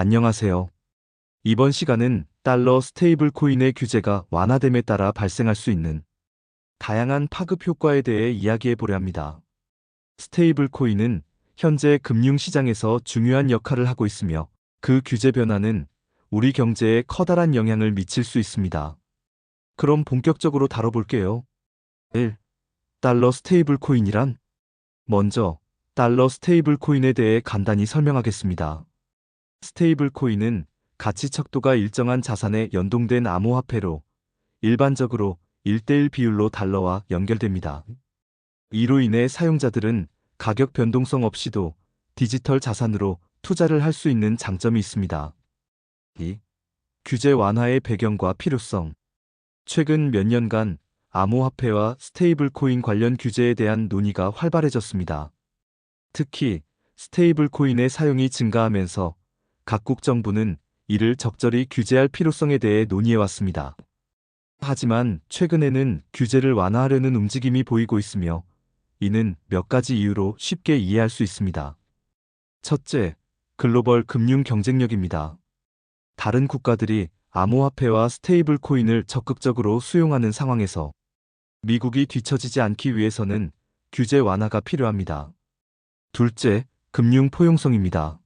안녕하세요. 이번 시간은 달러 스테이블 코인의 규제가 완화됨에 따라 발생할 수 있는 다양한 파급 효과에 대해 이야기해 보려 합니다. 스테이블 코인은 현재 금융시장에서 중요한 역할을 하고 있으며 그 규제 변화는 우리 경제에 커다란 영향을 미칠 수 있습니다. 그럼 본격적으로 다뤄볼게요. 1. 달러 스테이블 코인이란? 먼저, 달러 스테이블 코인에 대해 간단히 설명하겠습니다. 스테이블 코인은 가치 척도가 일정한 자산에 연동된 암호화폐로 일반적으로 1대1 비율로 달러와 연결됩니다. 이로 인해 사용자들은 가격 변동성 없이도 디지털 자산으로 투자를 할 수 있는 장점이 있습니다. 2. 규제 완화의 배경과 필요성. 최근 몇 년간 암호화폐와 스테이블 코인 관련 규제에 대한 논의가 활발해졌습니다. 특히 스테이블 코인의 사용이 증가하면서 각국 정부는 이를 적절히 규제할 필요성에 대해 논의해왔습니다. 하지만 최근에는 규제를 완화하려는 움직임이 보이고 있으며 이는 몇 가지 이유로 쉽게 이해할 수 있습니다. 첫째, 글로벌 금융 경쟁력입니다. 다른 국가들이 암호화폐와 스테이블 코인을 적극적으로 수용하는 상황에서 미국이 뒤처지지 않기 위해서는 규제 완화가 필요합니다. 둘째, 금융 포용성입니다.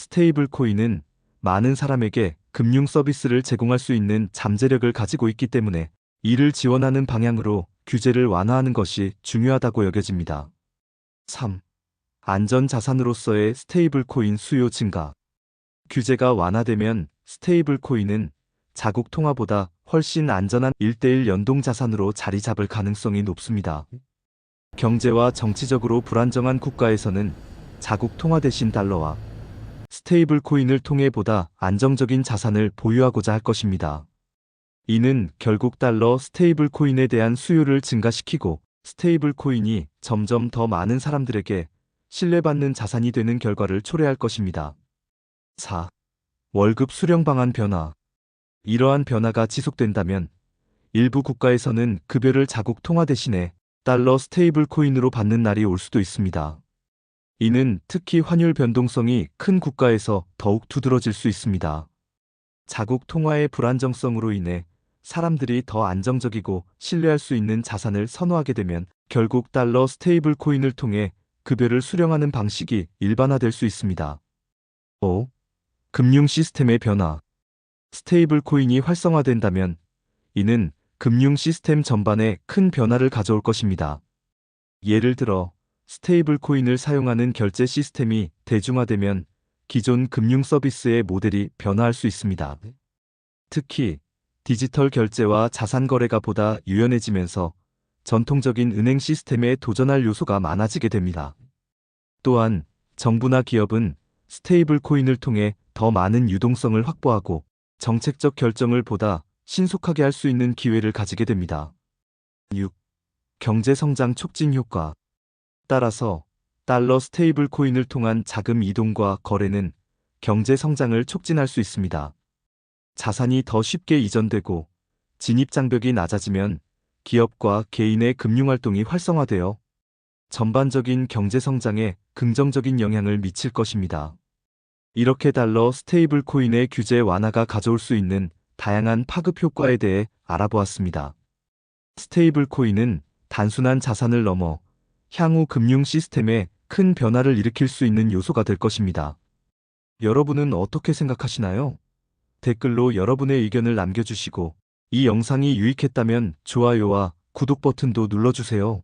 스테이블 코인은 많은 사람에게 금융 서비스를 제공할 수 있는 잠재력을 가지고 있기 때문에 이를 지원하는 방향으로 규제를 완화하는 것이 중요하다고 여겨집니다. 3. 안전 자산으로서의 스테이블 코인 수요 증가. 규제가 완화되면 스테이블 코인은 자국 통화보다 훨씬 안전한 1대1 연동 자산으로 자리 잡을 가능성이 높습니다. 경제와 정치적으로 불안정한 국가에서는 자국 통화 대신 달러와 스테이블 코인을 통해 보다 안정적인 자산을 보유하고자 할 것입니다. 이는 결국 달러 스테이블 코인에 대한 수요를 증가시키고 스테이블 코인이 점점 더 많은 사람들에게 신뢰받는 자산이 되는 결과를 초래할 것입니다. 4. 월급 수령 방안 변화. 이러한 변화가 지속된다면 일부 국가에서는 급여를 자국 통화 대신에 달러 스테이블 코인으로 받는 날이 올 수도 있습니다. 이는 특히 환율 변동성이 큰 국가에서 더욱 두드러질 수 있습니다. 자국 통화의 불안정성으로 인해 사람들이 더 안정적이고 신뢰할 수 있는 자산을 선호하게 되면 결국 달러 스테이블 코인을 통해 급여를 수령하는 방식이 일반화될 수 있습니다. 5. 금융 시스템의 변화. 스테이블 코인이 활성화된다면 이는 금융 시스템 전반에 큰 변화를 가져올 것입니다. 예를 들어 스테이블 코인을 사용하는 결제 시스템이 대중화되면 기존 금융 서비스의 모델이 변화할 수 있습니다. 특히 디지털 결제와 자산 거래가 보다 유연해지면서 전통적인 은행 시스템에 도전할 요소가 많아지게 됩니다. 또한 정부나 기업은 스테이블 코인을 통해 더 많은 유동성을 확보하고 정책적 결정을 보다 신속하게 할 수 있는 기회를 가지게 됩니다. 6. 경제 성장 촉진 효과. 따라서 달러 스테이블 코인을 통한 자금 이동과 거래는 경제 성장을 촉진할 수 있습니다. 자산이 더 쉽게 이전되고 진입 장벽이 낮아지면 기업과 개인의 금융 활동이 활성화되어 전반적인 경제 성장에 긍정적인 영향을 미칠 것입니다. 이렇게 달러 스테이블 코인의 규제 완화가 가져올 수 있는 다양한 파급 효과에 대해 알아보았습니다. 스테이블 코인은 단순한 자산을 넘어 향후 금융 시스템에 큰 변화를 일으킬 수 있는 요소가 될 것입니다. 여러분은 어떻게 생각하시나요? 댓글로 여러분의 의견을 남겨주시고 이 영상이 유익했다면 좋아요와 구독 버튼도 눌러주세요.